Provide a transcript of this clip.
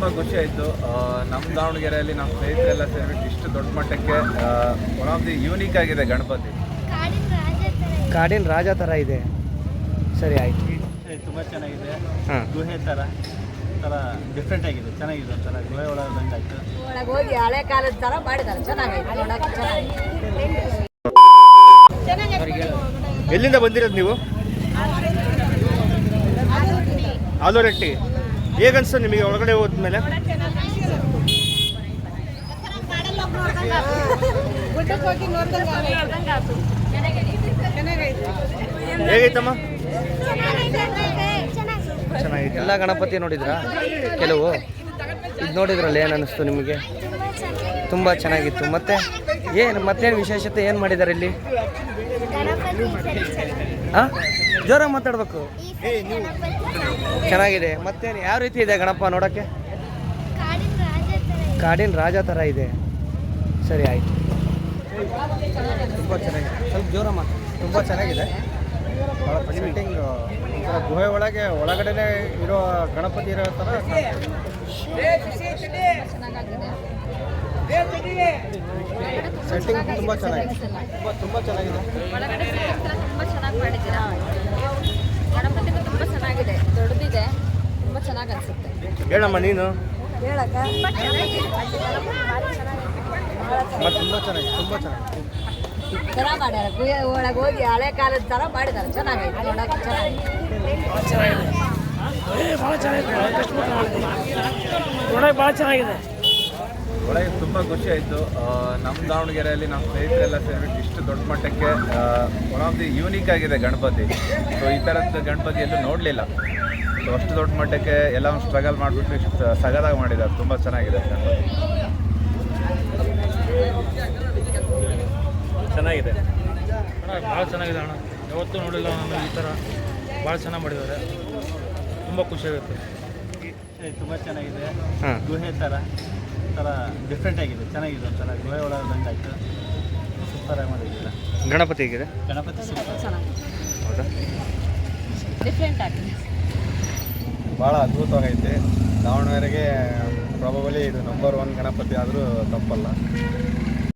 ತುಂಬ ಖುಷಿ ಆಯಿತು. ನಮ್ಮ ದಾವಣಗೆರೆಯಲ್ಲಿ ನಮ್ಮ ಸ್ನೇಹಿತರೆಲ್ಲ ಸೇರಿಬಿಟ್ಟು ಇಷ್ಟು ದೊಡ್ಡ ಮಟ್ಟಕ್ಕೆ ಒನ್ ಆಫ್ ದಿ ಯೂನಿಕ್ ಆಗಿದೆ ಗಣಪತಿ. ಕಾಡಿನ ರಾಜ ಥರ ಇದೆ. ಕಾಡಿನ ರಾಜ ಇದೆ. ಸರಿ ಆಯ್ತು. ತುಂಬ ಚೆನ್ನಾಗಿದೆ. ಹಾಂ. ಗುಹೆ ಥರ ಥರ ಡಿಫ್ರೆಂಟ್ ಆಗಿದೆ. ಚೆನ್ನಾಗಿದೆ ಒಂಥರ. ಗುಹೆ ಒಳಗೆ ಒಳಗೆ ಹೋಗಿ ಹಳೆ ಕಾಲದ ಥರ ಮಾಡಿದ್ದಾರೆ ನೋಡಕ್ಕೆ ಚೆನ್ನಾಗಿದೆ ಎಲ್ಲಿಂದ ಬಂದಿರೋದು ನೀವು? ಆಲೂರಟ್ಟಿ ಹೇಗನ್ಸ್ತು ನಿಮಗೆ ಒಳಗಡೆ ಹೋದ್ಮೇಲೆ? ಹೇಗೈತಮ್ಮ? ಚೆನ್ನಾಗಿದೆ. ಚೆನ್ನಾಗಿತ್ತು ಎಲ್ಲ ಗಣಪತಿ ನೋಡಿದ್ರಾ? ಕೆಲವು. ಇದು ನೋಡಿದ್ರಲ್ಲ ಏನು ಅನ್ನಿಸ್ತು ನಿಮಗೆ? ತುಂಬಾ ಚೆನ್ನಾಗಿತ್ತು. ಮತ್ತೆ ಏನು ಮತ್ತೇನು ವಿಶೇಷತೆ ಏನು ಮಾಡಿದ್ದಾರೆ ಇಲ್ಲಿ? ಗಣಪತಿ ಸರಿ ಚೆನ್ನಾಗಿದೆ. ಹಾಂ ಜೋರಾಗಿ ಮಾತಾಡಬೇಕು. ಚೆನ್ನಾಗಿದೆ. ಮತ್ತೇನು ಯಾವ ರೀತಿ ಇದೆ ಗಣಪ ನೋಡೋಕ್ಕೆ? ಕಾಡಿನ ರಾಜ ಥರ ಇದೆ. ಸರಿ ಆಯಿತು. ತುಂಬ ಚೆನ್ನಾಗಿದೆ. ಸ್ವಲ್ಪ ಜೋರ ಮಾತು ತುಂಬ ಚೆನ್ನಾಗಿದೆ. ಭಾಳ ಗುಹೆ ಒಳಗೆ ಒಳಗಡೆನೆ ಇರೋ ಗಣಪತಿ ಇರೋ ಥರ ಸೆಟ್ಟಿಂಗ್ ತುಂಬ ಚೆನ್ನಾಗಿದೆ. ತುಂಬ ತುಂಬ ಚೆನ್ನಾಗಿದೆ ಒಳಗಡೆ ತುಂಬ ಚೆನ್ನಾಗಿ ಮಾಡಿದ್ದೀರಾ ಗಣಪತಿನೂ ತುಂಬ ಚೆನ್ನಾಗಿದೆ ದೊಡ್ಡದಿದೆ ತುಂಬ ಚೆನ್ನಾಗಿ ಅನ್ಸುತ್ತೆ. ಹೇಳಮ್ಮ ನೀನು. ಹೇಳಕ್ಕ? ತುಂಬ ಚೆನ್ನಾಗಿದೆ ತುಂಬ ಚೆನ್ನಾಗಿದೆ. ಥರ ಮಾಡ್ಯಾರ. ಗುಹೆ ಒಳಗೆ ಹೋಗಿ ಹಳೆ ಕಾಲದ ತರ ಮಾಡಿದ್ದಾರೆ ಚೆನ್ನಾಗೈತೆ ನೋಡಕ್ಕೆ ಚೆನ್ನಾಗಿದೆ. ಒಳಗೆ ತುಂಬ ಖುಷಿ ಆಯಿತು ನಮ್ಮ ದಾವಣಗೆರೆಯಲ್ಲಿ ನಮ್ಮ ಸ್ನೇಹಿತರೆಲ್ಲ ಸೇರಿಬಿಟ್ಟು ಇಷ್ಟು ದೊಡ್ಡ ಮಟ್ಟಕ್ಕೆ ಒನ್ ಆಫ್ ದಿ ಯೂನಿಕ್ ಆಗಿದೆ ಗಣಪತಿ. ಸೊ ಈ ಥರದ್ದು ಗಣಪತಿ ಎಲ್ಲೂ ನೋಡಲಿಲ್ಲ. ಸೊ ಅಷ್ಟು ದೊಡ್ಡ ಮಟ್ಟಕ್ಕೆ ಎಲ್ಲ ಒಂದು ಸ್ಟ್ರಗಲ್ ಮಾಡಿಬಿಟ್ಟು ಇಷ್ಟು ಸಗದಾಗಿ ಮಾಡಿದ್ದಾರೆ. ತುಂಬ ಚೆನ್ನಾಗಿದೆ ಗಣಪತಿ. ಚೆನ್ನಾಗಿದೆ. ಅಣ್ಣ ಭಾಳ ಚೆನ್ನಾಗಿದೆ ಅಣ್ಣ. ಯಾವತ್ತೂ ನೋಡಿಲ್ಲ ನಾನು ಈ ಥರ ಭಾಳ ಚೆನ್ನಾಗಿ ಮಾಡಿದ್ದಾರೆ. ತುಂಬ ಖುಷಿಯಾಗುತ್ತೆ ತುಂಬ ಚೆನ್ನಾಗಿದೆ ಹಾಂ. ಗುಹೆ ಥರ ಥರ ಡಿಫ್ರೆಂಟ್ ಆಗಿದೆ. ಚೆನ್ನಾಗಿದೆ ಒಂಥರ. ಗುಹೆ ಒಳಗೆ ಆಯ್ತು. ಸೂಪರಾಗಿ ಮಾಡಿದ್ದೀರ? ಗಣಪತಿ ಹೇಗಿದೆ? ಗಣಪತಿ ಸೂಪರ್ ಹೌದಾ? ಡಿಫ್ರೆಂಟ್ ಆಗಿದೆ. ಭಾಳ ಅದ್ಭುತವಾಗೈತೆ. ದಾವಣಗೆರೆಗೆ ಪ್ರಾಬಬಲಿ ಇದು ನಂಬರ್ ಒನ್ ಗಣಪತಿ ಆದರೂ ತಪ್ಪಲ್ಲ.